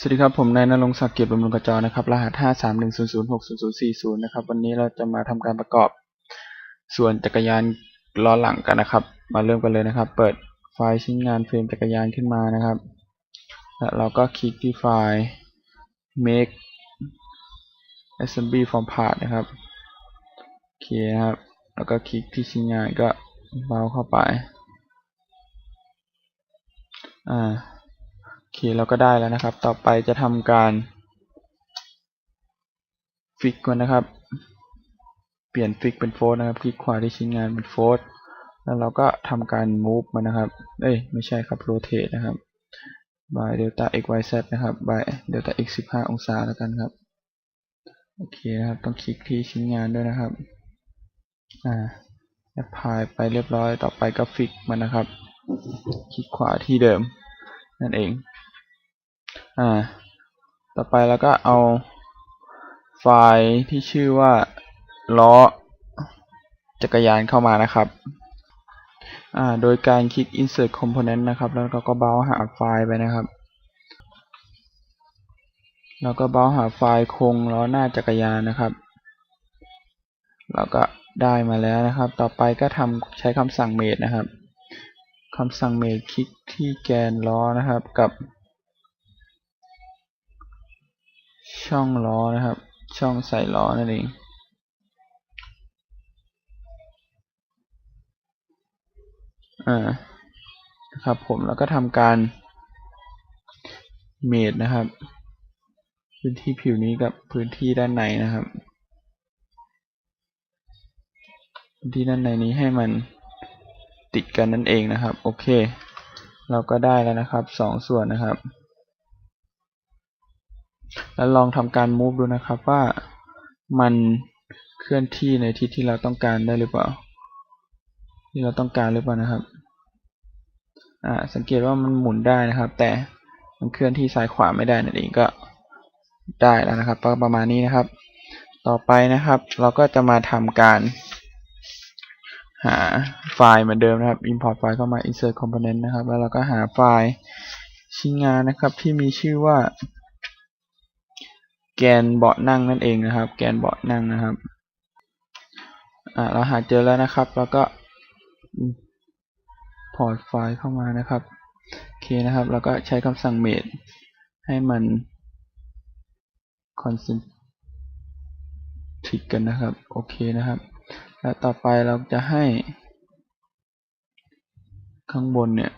สวัสดีครับ ผมนายนรงศักดิ์เกียรติบำรุงกระจรนะครับ รหัส 531006040 นะครับ วันนี้เราจะมาทำการประกอบ ส่วนจักรยานล้อหลังกันนะครับ มาเริ่มกันเลยนะครับ เปิดไฟล์ชิ้นงานเฟรมจักรยานขึ้นมานะครับ แล้วเราก็คลิกที่ไฟล์ make assembly from part นะครับ โอเคนะครับ แล้วก็คลิกที่ชิ้นงานก็เบาเข้าไป อ่า คเราก็ได้แล้วนะครับ ต่อไปจะทำการฟิกก่อนนะครับ เปลี่ยนฟิกเป็นโฟลนะครับ คลิกขวาที่ชิ้นงานเป็นโฟลแล้วเราก็ทำการ move มันนะครับ เอ้ย ไม่ใช่ครับ rotate นะครับ by delta x y z นะครับ by delta x 15 องศาแล้วกันครับ โอเคนะครับ ต้องคลิกที่ชิ้นงานด้วยนะครับ อ่า apply ไปเรียบร้อย ต่อไปก็ฟิกมันนะครับ คลิกขวาที่เดิมนั่นเอง อ่า ต่อไปแล้วก็เอาไฟล์ที่ชื่อว่าล้อจักรยานเข้ามานะครับ อ่า โดยการคลิก insert component นะครับ แล้วเราก็เบราว์หาไฟล์ไปนะครับ แล้วก็เบราว์หาไฟล์โครงล้อหน้าจักรยานนะครับ แล้วก็ได้มาแล้วนะครับ ต่อไปก็ทำใช้คำสั่ง made นะครับคำสั่ง made คลิกที่แกนล้อนะครับกับ ช่องล้อนะครับ ช่องใส่ล้อนั่นเองอ่านะครับผมแล้วก็ทำการเมดนะครับ พื้นที่ผิวนี้กับพื้นที่ด้านในนะครับพื้นที่ด้านในนี้ให้มันติดกันนั่นเองนะครับ โอเค เราก็ได้แล้วนะครับสองส่วนนะครับ แล้วลองทำการ move ดูนะครับว่ามันเคลื่อนที่ในทิศที่เราต้องการได้หรือเปล่า ที่เราต้องการหรือเปล่านะครับอ่าสังเกตว่ามันหมุนได้นะครับ แต่มันเคลื่อนที่ซ้ายขวาไม่ได้นั่นเองก็ได้แล้วนะครับประมาณนี้นะครับ ต่อไปนะครับ เราก็จะมาทำการ หาไฟล์เหมือนเดิมนะครับ import ไฟล์เข้ามา insert component นะครับ แล้วเราก็หาไฟล์ชิ้นงานนะครับที่มีชื่อว่า แกนเบาะนั่งนั่นเองนะครับ แกนเบาะนั่งนะครับอ่าเราหาเจอแล้วนะครับ แล้วก็พอร์ตไฟล์เข้ามานะครับโอเคนะครับ แล้วก็ใช้คำสั่ง made ให้มัน concentric กันนะครับ โอเคนะครับ แล้วต่อไปเราจะให้ข้างบนเนี่ย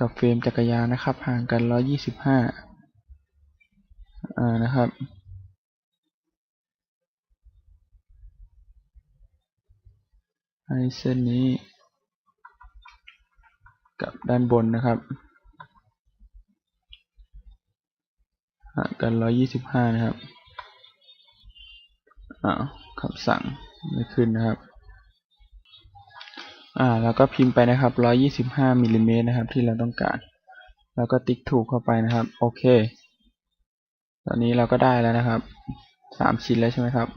กับเฟรมจักรยานนะครับ ห่างกัน 125อ่านะครับให้เส้นนี้ กับด้านบนนะครับ ห่างกัน 125 นะครับอ่าคำสั่งไม่ขึ้นนะครับ อ่าแล้วก็พิมพ์ไปนะครับ 125มิลลิเมตรนะครับที่เราต้องการ แล้วก็ติ๊กถูกเข้าไปนะครับ โอเค ตอนนี้เราก็ได้แล้วนะครับสามชิ้นแล้วใช่ไหมครับ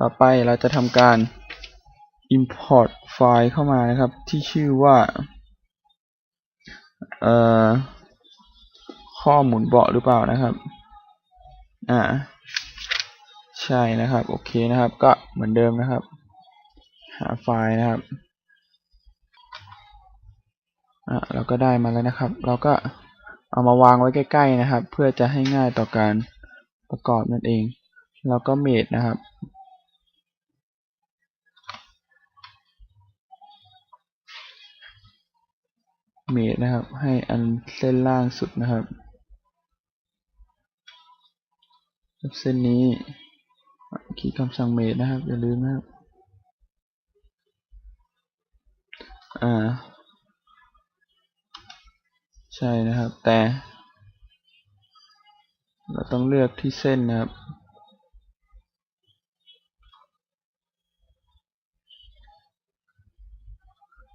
ต่อไปเราจะทำการ import ไฟล์เข้ามานะครับ ที่ชื่อว่าเอ่อข้อหมุนเบาะหรือเปล่านะครับ อ่า ใช่นะครับ โอเคนะครับ ก็เหมือนเดิมนะครับ หาไฟล์นะครับ อ่าเราก็ได้มาแล้วนะครับ เราก็เอามาวางไว้ใกล้ ๆนะครับ เพื่อจะให้ง่ายต่อการประกอบนั่นเองแล้วก็เมดนะครับ เมดนะครับ ให้อันเส้นล่างสุดนะครับ เส้นนี้คลิกคำสั่งเมดนะครับอย่าลืมนะครับ อ่า ใช่นะครับ แต่ เราต้องเลือกที่เส้นนะครับ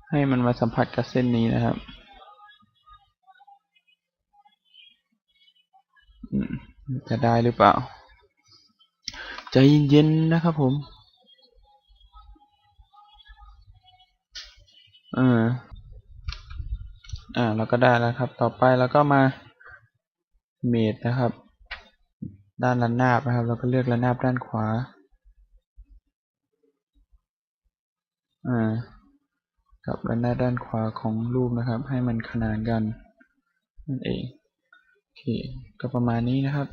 ให้มันมาสัมผัสกับเส้นนี้นะครับจะได้หรือเปล่า ใจเย็นๆนะครับผม เออ อ่าเราก็ได้แล้วครับ ต่อไปเราก็มาเมดนะครับ ด้านระนาบนะครับ เราก็เลือกระนาบด้านขวาอ่ากับระนาบด้านขวาของรูปนะครับ ให้มันขนานกันนั่นเองโอเคก็ประมาณนี้นะครับ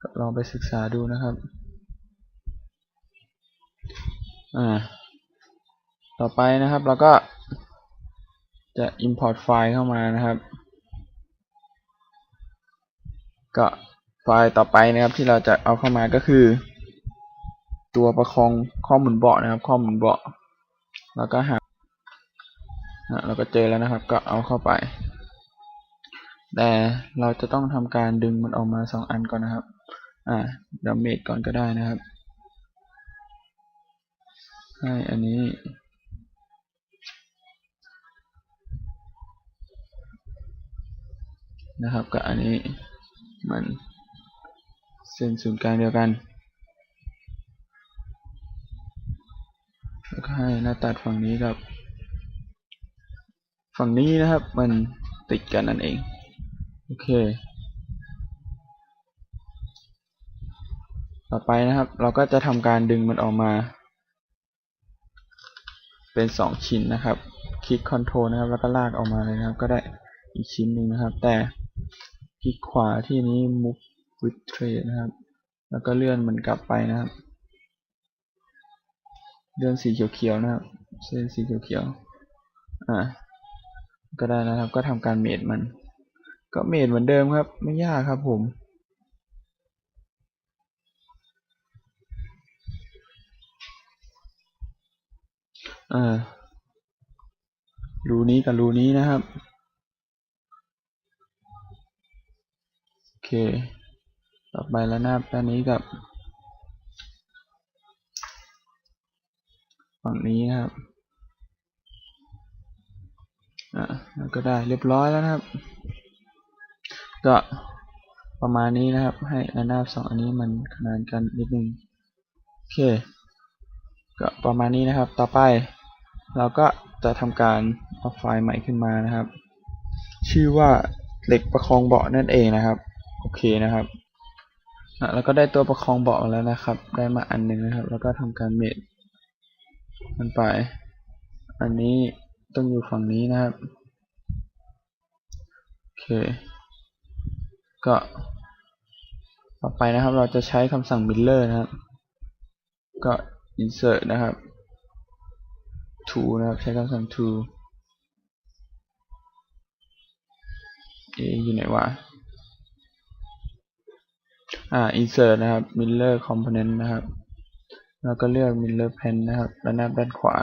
ก็ลองไปศึกษาดูนะครับอ่าต่อไปนะครับเราก็ จะ import ไฟล์เข้ามานะครับ ก็ไฟล์ต่อไปนะครับที่เราจะเอาเข้ามาก็คือ ตัวประคองข้อมุนเบาะนะครับ ข้อมุนเบาะแล้วก็หาเราก็เจอแล้วนะครับ ก็เอาเข้าไป แต่เราจะต้องทำการดึงมันออกมาสองอันก่อนนะครับ อ่าดี๋ยวเมดก่อนก็ได้นะครับ ให้อันนี้ นะครับกับอันนี้มันเส้นศูนย์กลางเดียวกันแล้วก็ให้หน้าตัดฝั่งนี้กับ ฝั่งนี้นะครับ มันติดกันนั่นเอง โอเค ต่อไปนะครับ เราก็จะทำการดึงมันออกมา เป็นสองชิ้นนะครับ คลิกคอนโทรลนะครับ แล้วก็ลากออกมาเลยนะครับ ก็ได้อีกชิ้นหนึ่งนะครับ แต่ คลิกขวาที่นี้ move with trade นะครับ แล้วก็เลื่อนมันกลับไปนะครับ เลื่อนสีเขียวๆนะครับ เส้นสีเขียวๆ อ่า ก็ได้นะครับ ก็ทำการเมดมัน ก็เมดเหมือนเดิมครับ ไม่ยากครับผมอ่ารูนี้กับรูนี้นะครับ เค ต่อไปแล้วหน้าด้านนี้กับฝั่งนี้นะครับ อ่าแล้วก็ได้เรียบร้อยแล้วนะครับ ก็ประมาณนี้นะครับ ให้ระนาบสองอันนี้มันขนานกันนิดนึงโอเค ก็ประมาณนี้นะครับ ต่อไปเราก็จะทำการเอาไฟล์ใหม่ขึ้นมานะครับ ชื่อว่าเหล็กประคองเบาะนั่นเองนะครับ เคนะครับอะแล้วก็ได้ตัวประคองเบาะแล้วนะครับ ได้มาอันหนึ่งนะครับ แล้วก็ทำการเมดมันไป อันนี้ต้องอยู่ฝั่งนี้นะครับ โอเค ก็ ต่อไปนะครับ เราจะใช้คำสั่ง miller นะครับ ก็ insert นะครับ to นะครับ ใช้คำสั่ง to เออยู่ไหนวะ อ่า insert นะครับ miller component นะครับ แล้วก็เลือก miller pen นะครับระนาบด้านขวา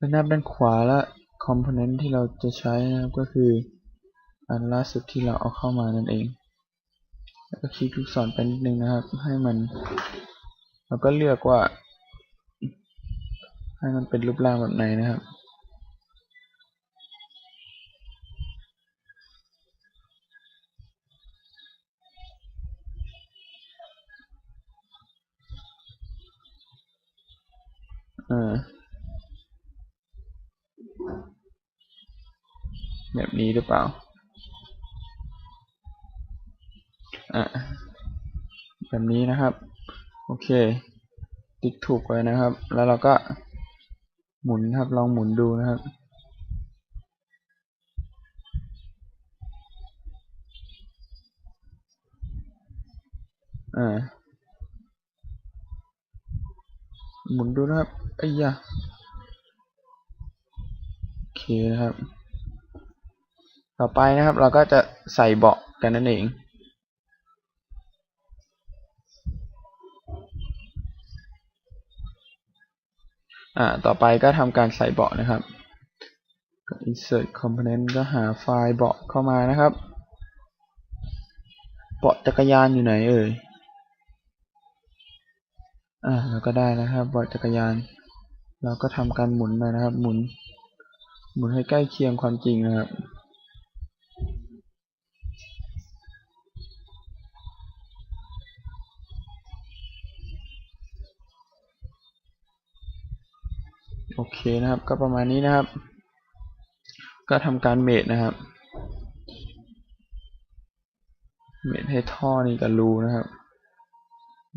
ระนาบด้านขวาและ component ที่เราจะใช้นะครับก็คือ อันล่าสุดที่เราเอาเข้ามานั่นเอง แล้วก็คลิกลูกศรไปนิดนึงนะครับ ให้มันแล้วก็เลือกว่า ให้มันเป็นรูปร่างแบบไหนนะครับ หรือเปล่า อะ แบบนี้นะครับ โอเค ติ๊กถูกไว้นะครับ แล้วเราก็หมุนครับ ลองหมุนดูนะครับอ่าหมุนดูนะครับไอ้ยะโอเคนะครับ ต่อไปนะครับ เราก็จะใส่เบาะกันนั่นเองอ่าต่อไปก็ทำการใส่เบาะนะครับ insert component ก็หาไฟล์เบาะเข้ามานะครับ เบาะจักรยานอยู่ไหนเอ่ยอ่าเราก็ได้นะครับเบาะจักรยาน เราก็ทำการหมุนไปนะครับ หมุน หมุนให้ใกล้เคียงความจริงนะครับ โอเคนะครับ ก็ประมาณนี้นะครับ ก็ทำการเมดนะครับ เมดให้ท่อนี้กับรูนะครับ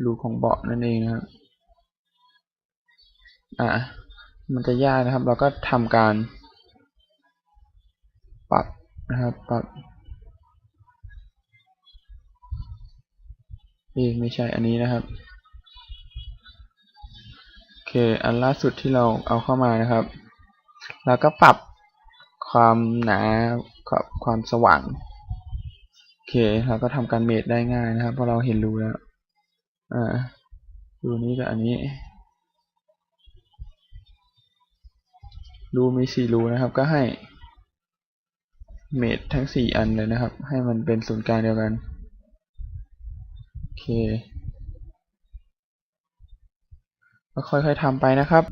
รูของเบาะนั่นเองนะครับ อ่ามันจะยากนะครับ เราก็ทำการ ปรับนะครับ ปรับเอ้ไม่ใช่อันนี้นะครับ เค อันล่าสุดที่เราเอาเข้ามานะครับแล้วก็ปรับความหนากับความสว่าง โอเค เราก็ทำการเมดได้ง่ายนะครับ เพราะเราเห็นรูแล้ว อ่า รูนี้กับอันนี้ รูมีสี่รูนะครับ ก็ให้เมดทั้งสี่อันเลยนะครับ ให้มันเป็นศูนย์กลางเดียวกัน โอเค ก็ค่อยๆทำไปนะครับ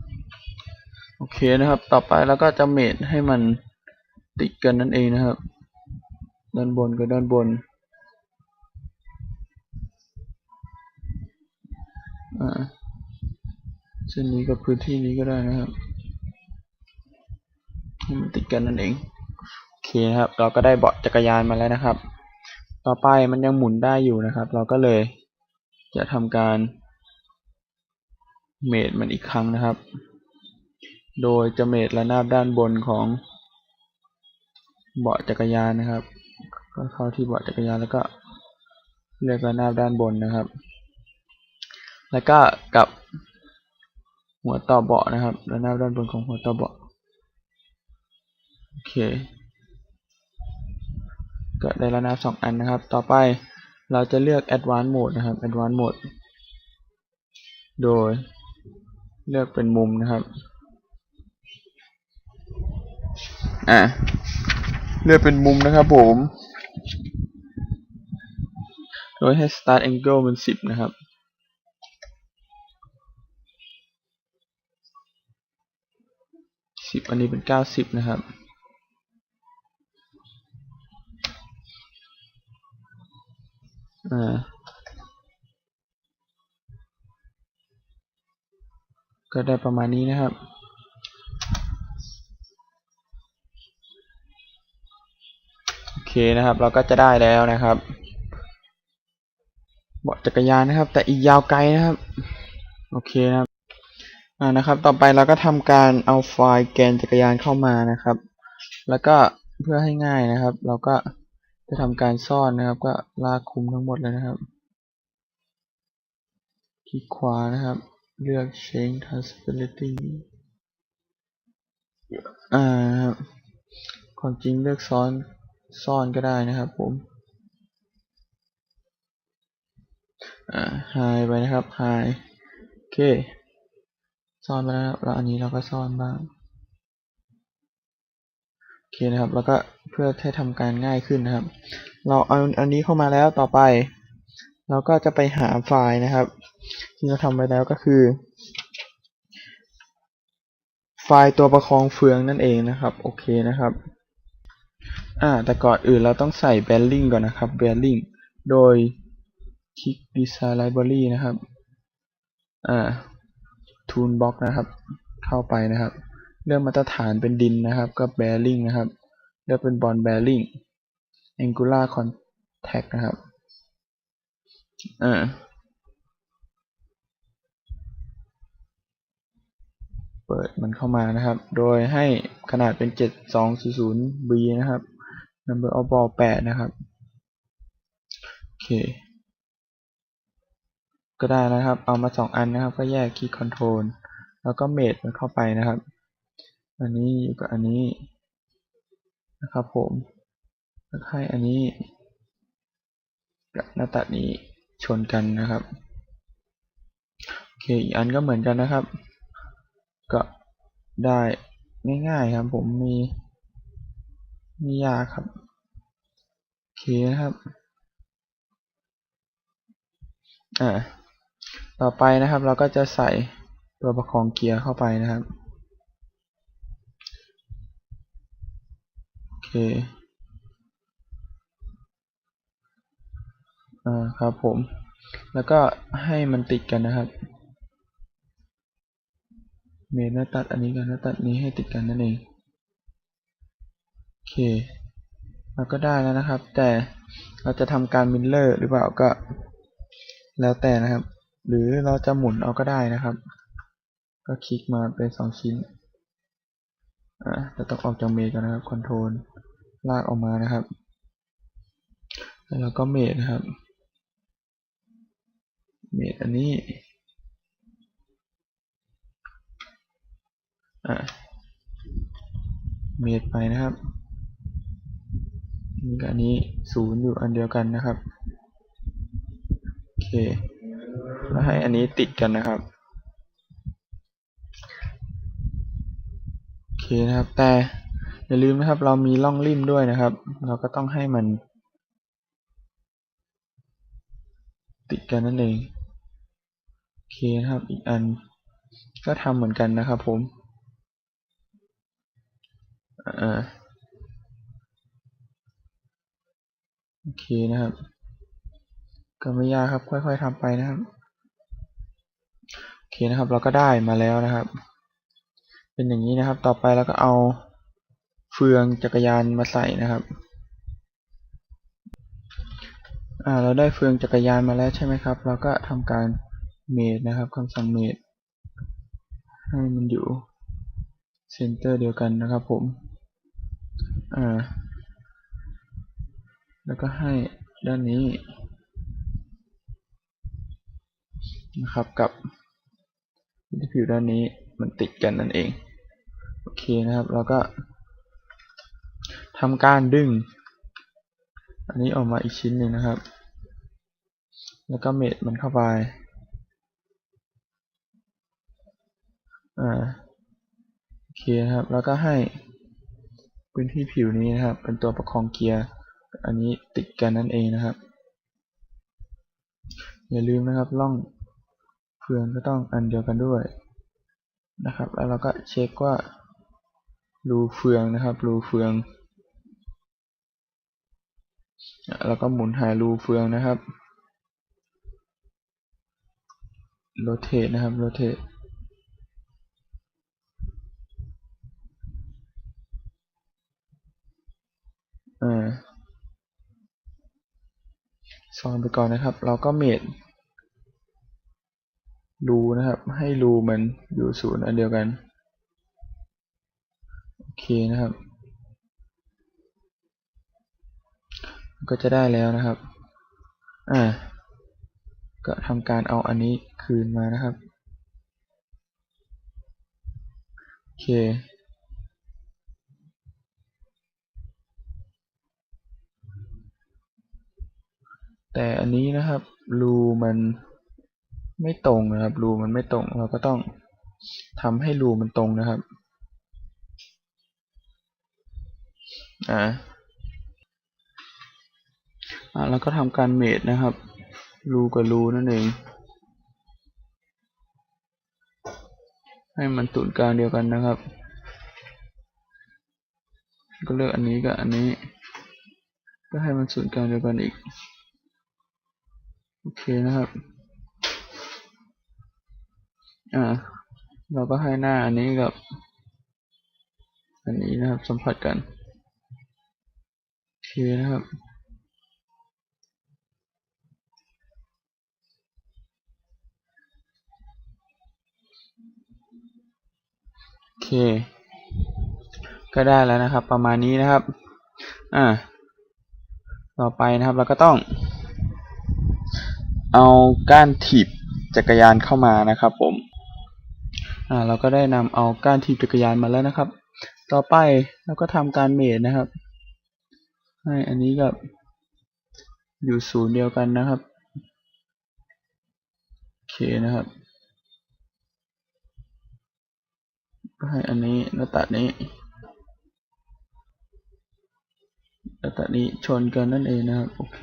โอเคนะครับ ต่อไปเราก็จะเมดให้มันติดกันนั่นเองนะครับ ด้านบนกับด้านบนอ่าเส้นนี้กับพื้นที่นี้ก็ได้นะครับให้มันติดกันนั่นเองโอเคนะครับ เราก็ได้เบาะจักรยานมาแล้วนะครับ ต่อไปมันยังหมุนได้อยู่นะครับ เราก็เลยจะทำการ เมดมันอีกครั้งนะครับ โดยจะเมดระนาบด้านบนของเบาะจักรยานนะครับ ก็เข้าที่เบาะจักรยานแล้วก็เลือกระนาบด้านบนนะครับ แล้วก็กับหัวต่อเบาะนะครับระนาบด้านบนของหัวต่อเบาะโอเคก็ได้ระนาบสองอันนะครับ ต่อไปเราจะเลือก advanced mode นะครับ advanced mode โดย เลือกเป็นมุมนะครับ อ่าเลือกเป็นมุมนะครับผม โดยให้ start angle เป็นสิบนะครับสิบอันนี้เป็นเก้าสิบนะครับอ่า ก็ได้ประมาณนี้นะครับ โอเคนะครับ เราก็จะได้แล้วนะครับเบาะจักรยานนะครับ แต่อีกยาวไกลนะครับ โอเคนะครับอ่านะครับ ต่อไปเราก็ทำการเอาไฟล์แกนจักรยานเข้ามานะครับ แล้วก็เพื่อให้ง่ายนะครับ เราก็จะทำการซ่อนนะครับ ก็ลากคุมทั้งหมดเลยนะครับ คลิกขวานะครับ เลือก change transparency อ่าครับความจริงเลือกซ้อนซ่อนก็ได้นะครับผมอ่า hide ไปนะครับ hide โอเค ซ่อนไปแล้วแล้วอันนี้เราก็ซ่อนบ้าง โอเคนะครับ แล้วก็เพื่อให้ทำการง่ายขึ้นนะครับ เราเอาอันนี้เข้ามาแล้วต่อไป เราก็จะไปหาไฟล์นะครับ ที่เราทำไว้แล้วก็คือ ไฟล์ตัวประคองเฟืองนั่นเองนะครับ โอเคนะครับ อ่า แต่ก่อนอื่นเราต้องใส่ bearing ก่อนนะครับ bearing โดยคลิก design library นะครับ อ่า toolbox นะครับ เข้าไปนะครับ เลือกมาตรฐานเป็นดินนะครับ ก็ bearing นะครับ เลือกเป็น bond bearing angular contact นะครับ อ่าเปิดมันเข้ามานะครับ โดยให้ขนาดเป็น 7200 b นะครับ number of ball 8 นะครับ โอเค ก็ได้นะครับ เอามาสองอันนะครับ ก็แยกคีย์คอนโทรลแล้วก็เมดมันเข้าไปนะครับ อันนี้อยู่กับอันนี้นะครับผมแล้วให้อันนี้ กับหน้าตัดนี้ ชนกันนะครับโอเคอีกอันก็เหมือนกันนะครับ ก็ได้ง่ายๆครับ ผมมี มียาครับโอเคนะครับอ่าต่อไปนะครับ เราก็จะใส่ตัวประคองเกียร์เข้าไปนะครับโอเค อ่าครับผม แล้วก็ให้มันติดกันนะครับเมนหน้าตัดอันนี้กับหน้าตัดนี้ให้ติดกันนั่นเองโอเคเราก็ได้แล้วนะครับ แต่เราจะทำการมิลเลอร์หรือเปล่าก็ แล้วแต่นะครับ หรือเราจะหมุนเอาก็ได้นะครับ ก็คลิกมาเป็นสองชิ้นอ่าจะต้องออกจากเมดก่อนนะครับคอนโทรลลากออกมานะครับ แล้วก็เมดนะครับ เมดอันนี้อ่าเมดไปนะครับนี่กับอันนี้ศูนย์อยู่อันเดียวกันนะครับโอเคแล้วให้อันนี้ติดกันนะครับโอเคนะครับ แต่อย่าลืมนะครับ เรามีร่องริมด้วยนะครับ เราก็ต้องให้มันติดกันนั่นเอง เคนะครับ อีกอันก็ทำเหมือนกันนะครับผม อ่า โอเคนะครับ ก็ไม่ยากครับ ค่อยๆทำไปนะครับ โอเคนะครับ เราก็ได้มาแล้วนะครับ เป็นอย่างนี้นะครับ ต่อไปเราก็เอาเฟืองจักรยานมาใส่นะครับ อ่า เราได้เฟืองจักรยานมาแล้วใช่ไหมครับ เราก็ทำการ เมดนะครับคำสั่งเมดให้มันอยู่เซนเตอร์เดียวกันนะครับผม อ่า แล้วก็ให้ด้านนี้ นะครับกับที่ผิวด้านนี้มันติดกันนั่นเอง โอเคนะครับเราก็ทำการดึง อันนี้ออกมาอีกชิ้นหนึ่งนะครับ แล้วก็เมดมันเข้าไป อ่าโอเคนะครับ แล้วก็ให้พื้นที่ผิวนี้นะครับ เป็นตัวประคองเกียร์อันนี้ติดกันนั่นเองนะครับ อย่าลืมนะครับล่องเฟืองก็ต้องอันเดียวกันด้วยนะครับ แล้วเราก็เช็คว่ารูเฟืองนะครับรูเฟืองแล้วก็หมุนหายรูเฟืองนะครับโรเตทนะครับโรเทา ซอนไปก่อนนะครับ เราก็เมดรูนะครับ ให้รูมันอยู่ศูนย์อันเดียวกัน โอเคนะครับ ก็จะได้แล้วนะครับ อ่า ก็ทำการเอาอันนี้คืนมานะครับ โอเค แต่อันนี้นะครับรูมันไม่ตรงนะครับรูมันไม่ตรงเราก็ต้องทำให้รูมันตรงนะครับอ่าอ่าแล้วก็ทำการเมดนะครับรูกับรูนั่นเอง ให้มันศูนย์กลางเดียวกันนะครับ ก็เลือกอันนี้กับอันนี้ ก็ให้มันศูนย์กลางเดียวกันอีก โอเคนะครับ อ่า เราก็ให้หน้าอันนี้กับ อันนี้นะครับ สัมผัสกัน โอเคนะครับโอเค ก็ได้แล้วนะครับ ประมาณนี้นะครับ อ่า ต่อไปนะครับ เราก็ต้อง เอาก้านถีบจักรยานเข้ามานะครับผม อ่าเราก็ได้นำเอาก้านถีบจักรยานมาแล้วนะครับ ต่อไปเราก็ทำการเมดนะครับ ให้อันนี้กับอยู่ศูนย์เดียวกันนะครับโอเคนะครับให้อันนี้แล้วตัดนี้แล้วตัดนี้ชนกันนั่นเองนะครับ โอเค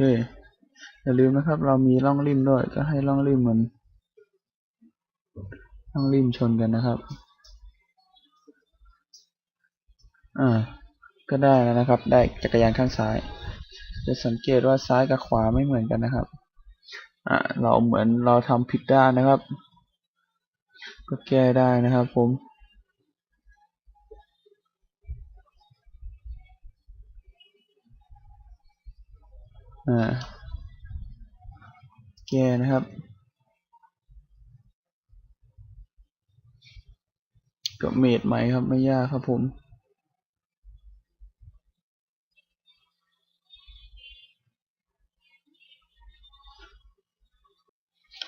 อย่าลืมนะครับ เรามีร่องริมด้วย ก็ให้ร่องริมมันร่องริมชนกันนะครับ อ่า ก็ได้แล้วนะครับ ได้จักรยานข้างซ้าย จะสังเกตว่าซ้ายกับขวาไม่เหมือนกันนะครับ อ่า เราเหมือนเราทำผิดด้านนะครับ ก็แก้ได้นะครับผมอ่า แกนะครับ ก็เมดใหม่ครับไม่ยากครับผม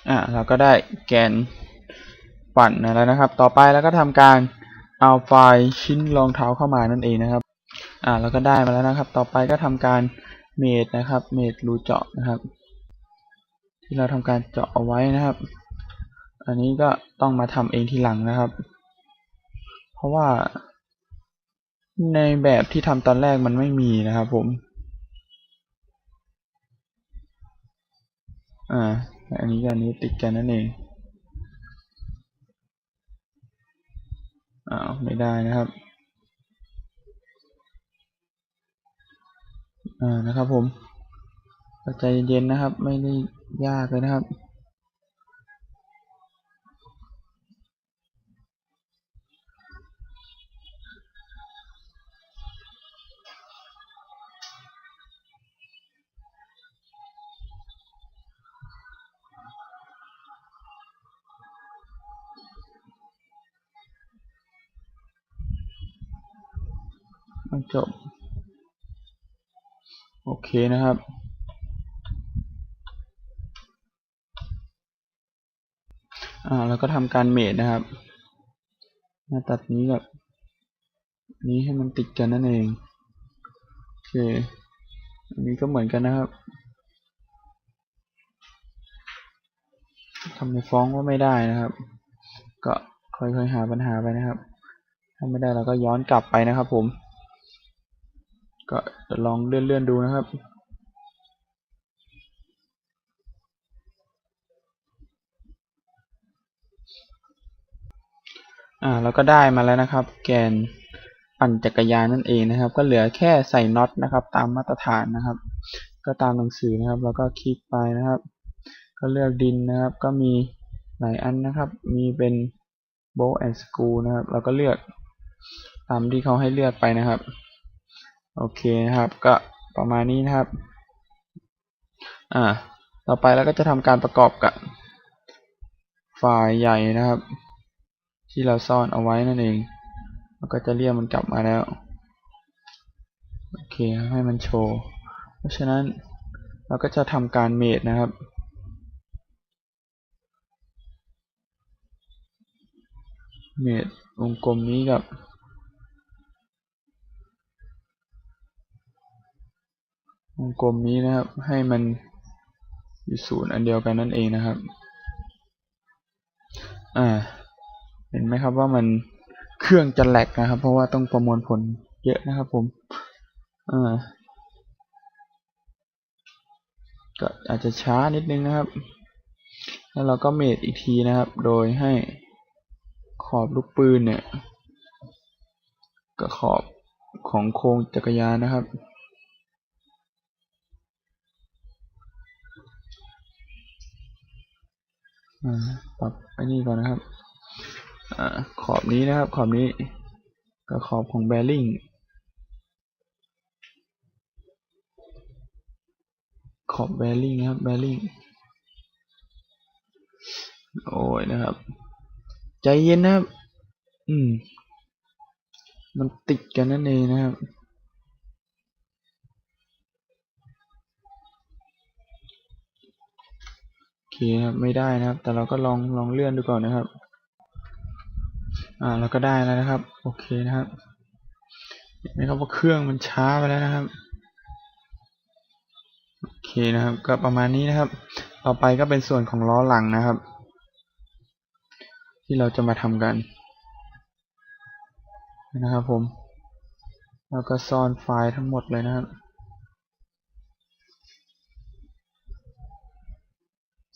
อ่าเราก็ได้แกนปั่นมาแล้วนะครับ ต่อไปแล้วก็ทำการเอาไฟล์ชิ้นรองเท้าเข้ามานั่นเองนะครับ อ่าเราก็ได้มาแล้วนะครับ ต่อไปก็ทำการเมดนะครับ เมดรูเจาะนะครับ ที่เราทำการเจาะเอาไว้นะครับ อันนี้ก็ต้องมาทำเองทีหลังนะครับ เพราะว่าในแบบที่ทำตอนแรกมันไม่มีนะครับผม อ่า อันนี้กับอันนี้ติดกันนั่นเอง อ้าวไม่ได้นะครับ อ่านะครับผมใจเย็นๆนะครับ ไม่ได้ ยากเลยนะครับ จบ โอเคนะครับ อ่าแล้วก็ทำการเมดนะครับหน้าตัดนี้กับ นี้ให้มันติดกันนั่นเองโอเคอันนี้ก็เหมือนกันนะครับทำในฟ้องว่าไม่ได้นะครับ ก็ค่อยๆหาปัญหาไปนะครับ ถ้าไม่ได้เราก็ย้อนกลับไปนะครับ ผม ก็ลองเลื่อนๆดูนะครับ อ่าเราก็ได้มาแล้วนะครับ แกนปั่นจักรยานนั่นเองนะครับ ก็เหลือแค่ใส่น็อตนะครับ ตามมาตรฐานนะครับ ก็ตามหนังสือนะครับ แล้วก็คลิกไปนะครับ ก็เลือกดินนะครับ ก็มีหลายอันนะครับ มีเป็น bow and screw นะครับ เราก็เลือกตามที่เขาให้เลือกไปนะครับ โอเคนะครับ ก็ประมาณนี้นะครับ อ่า ต่อไปเราก็จะทำการประกอบกับไฟล์ใหญ่นะครับ ที่เราซ่อนเอาไว้นั่นเองแล้วก็จะเรียกมันกลับมาแล้ว โอเคให้มันโชว์ เพราะฉะนั้นเราก็จะทำการเมดนะครับ เมดวงกลมนี้กับวงกลมนี้นะครับ ให้มันอยู่ศูนย์อันเดียวกันนั่นเองนะครับ อ่า ห็นไหมครับว่ามันเครื่องจะแหลกนะครับ เพราะว่าต้องประมวลผลเยอะนะครับ ผมอ่าก็อาจจะช้านิดนึงนะครับ แล้วเราก็เมดอีกทีนะครับ โดยให้ขอบลูกปืนเนี่ยกับขอบของโครงจักรยานนะครับ ปรับไอ้นี่ก่อนนะครับ อขอบนี้นะครับขอบนี้กับขอบของแบริ่งขอบแบริ่งนะครับแบริ่งโอ้ยนะครับ ใจเย็นนะครับ อืม มันติดกันนั่นเองนะครับโอเคครับไม่ได้นะครับ แต่เราก็ลองลองเลื่อนดูก่อนนะครับ อ่าเราก็ได้แล้วนะครับ โอเคนะครับเห็นไหมครับว่าเครื่องมันช้าไปแล้วนะครับโอเคนะครับ ก็ประมาณนี้นะครับ ต่อไปก็เป็นส่วนของล้อหลังนะครับ ที่เราจะมาทำกันนะครับผมแล้วก็ซ่อนไฟล์ทั้งหมดเลยนะครับ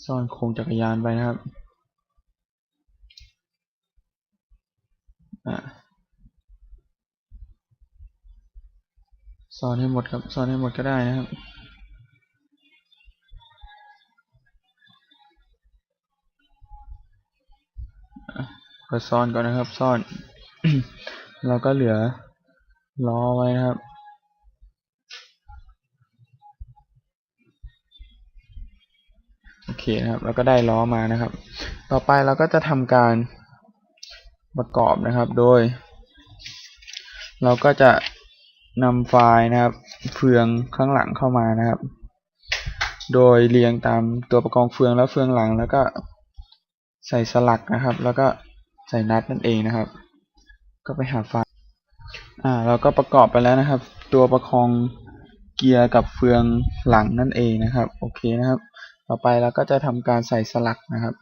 ซ่อนโครงจักรยานไปนะครับ อ่าซ่อนให้หมดครับซ่อนให้หมดก็ได้นะครับก็ซ่อนก่อนนะครับ ซ่อน เราก็เหลือล้อไว้นะครับ โอเคนะครับแล้วก็ได้ล้อมานะครับ ต่อไปเราก็จะทำการ ประกอบนะครับ โดย เราก็จะนำไฟล์นะครับ เฟืองข้างหลังเข้ามานะครับ โดยเรียงตามตัวประกองเฟืองแล้วเฟืองหลังแล้วก็ใส่สลักนะครับ แล้วก็ใส่นัดนั่นเองนะครับ ก็ไปหาไฟล์อ่าเราก็ประกอบไปแล้วนะครับ ตัวประคองเกียร์กับเฟืองหลังนั่นเองนะครับ โอเคนะครับ ต่อไปเราก็จะทำการใส่สลักนะครับ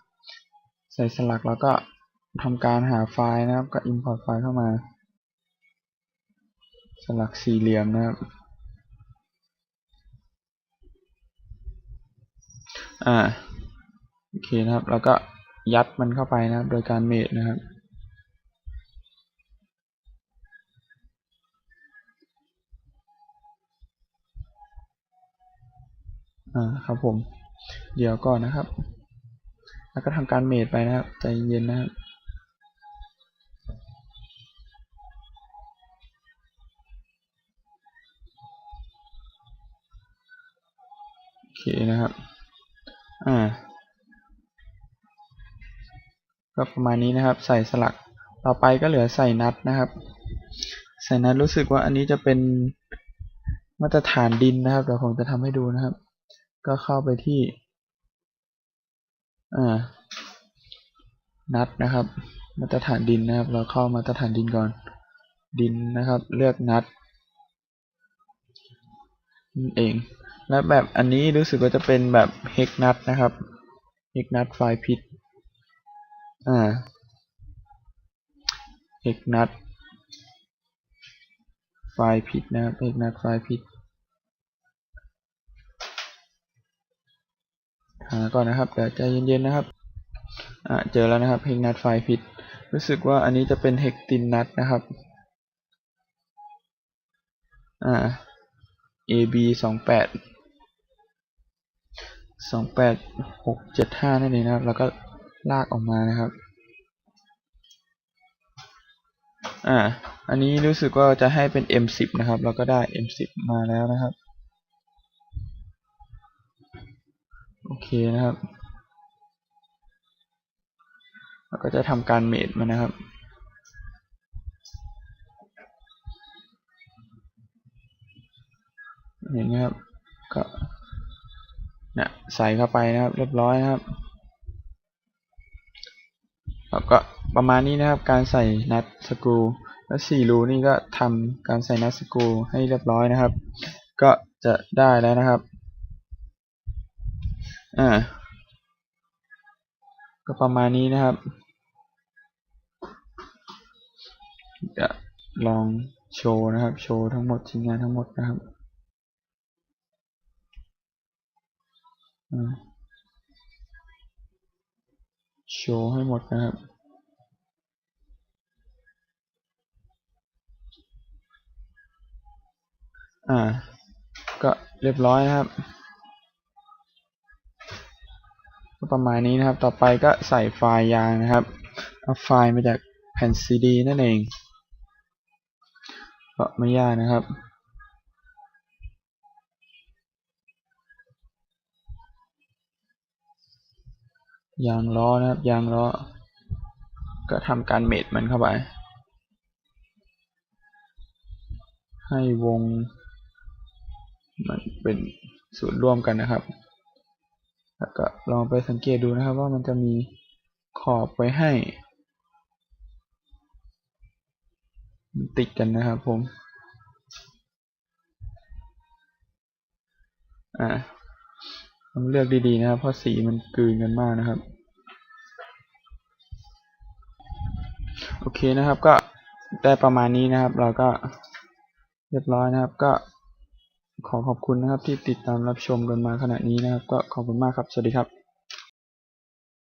ใส่สลักแล้วก็ ทำการหาไฟล์นะครับ ก็ import ไฟล์เข้ามา สลักสี่เหลี่ยมนะครับอ่าโอเคนะครับ แล้วก็ยัดมันเข้าไปนะครับ โดยการเมดนะครับ อ่าครับผม เดี๋ยวก่อนนะครับ แล้วก็ทำการเมดไปนะครับ ใจเย็นนะครับ นะครับ อ่า ก็ประมาณนี้นะครับ ใส่สลัก ต่อไปก็เหลือใส่นัดนะครับ ใส่นัดรู้สึกว่าอันนี้จะเป็นมาตรฐานดินนะครับ เดี๋ยวผมจะทำให้ดูนะครับ ก็เข้าไปที่ อ่า นัดนะครับ มาตรฐานดินนะครับ เราเข้ามาตรฐานดินก่อน ดินนะครับ เลือกนัดนั่นเอง และแบบอันนี้รู้สึกว่าจะเป็นแบบเฮกนัดนะครับเฮกนัดไฟล์พิษอ่าเฮกนัดไฟล์พิษนะครับเฮกนัดไฟล์พิษหาก่อนนะครับเดี๋ยวใจเย็นๆนะครับอ่าเจอแล้วนะครับเฮกนัดไฟล์พิษรู้สึกว่าอันนี้จะเป็นเฮกตินนัดนะครับอ่า AB สองแปด สองแปดหกเจ็ดห้านั่นเองนะครับ แล้วก็ลากออกมานะครับ อ่า อันนี้รู้สึกว่าจะให้เป็น M10 นะครับเราก็ได้ M10 มาแล้วนะครับ โอเคนะครับ แล้วก็จะทำการเมดมันนะครับเห็นไหมครับ ก็ นี่ยใส่เข้าไปนะครับ เรียบร้อยนะครับแล้วก็ประมาณนี้นะครับ การใส่นัดสกรูแล้วสี่รูนี่ก็ทำการใส่นัดสกรูให้เรียบร้อยนะครับ ก็จะได้แล้วนะครับอ่าก็ประมาณนี้นะครับจะลองโชว์นะครับ โชว์ทั้งหมดชิ้นงานทั้งหมดนะครับ อ่า โชว์ให้หมดนะครับ อ่า ก็เรียบร้อยนะครับ ก็ประมาณนี้นะครับ ต่อไปก็ใส่ไฟล์ยางนะครับ เอาไฟล์มาจากแผ่นซีดีนั่นเอง ก็ไม่ยากนะครับ ยางล้อนะครับยางล้อ ก็ทำการเมดมันเข้าไป ให้วง มันเป็นศูนย์ร่วมกันนะครับ แล้วก็ลองไปสังเกตดูนะครับว่ามันจะมีขอบไว้ให้มันติดกันนะครับผม อ่า ต้องเลือกดีๆนะครับเพราะสีมันกลืนกันมากนะครับ โอเคนะครับก็ได้ประมาณนี้นะครับ เราก็เรียบร้อยนะครับ ก็ขอขอบคุณนะครับที่ติดตามรับชมกันมาขณะนี้นะครับ ก็ขอบคุณมากครับ สวัสดีครับ